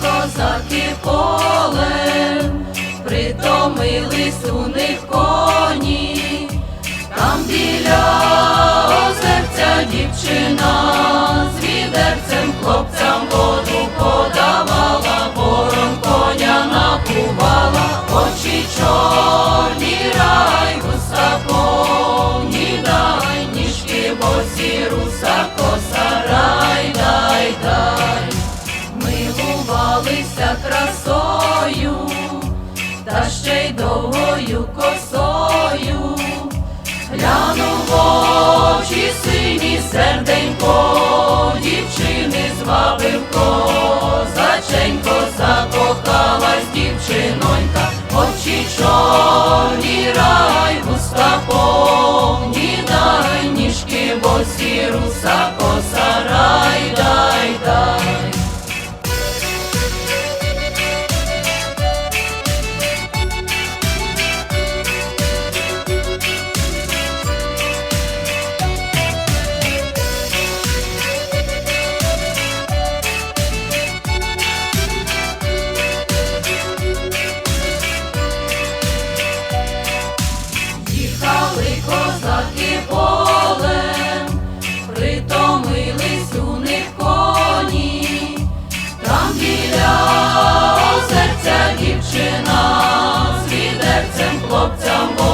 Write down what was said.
козаки полем, притомились у них. красою, та ще й довгою косою, глянув в очі сині серденько, дівчини звабив козаченько, закохалась дівчинонька, очі чо. 将我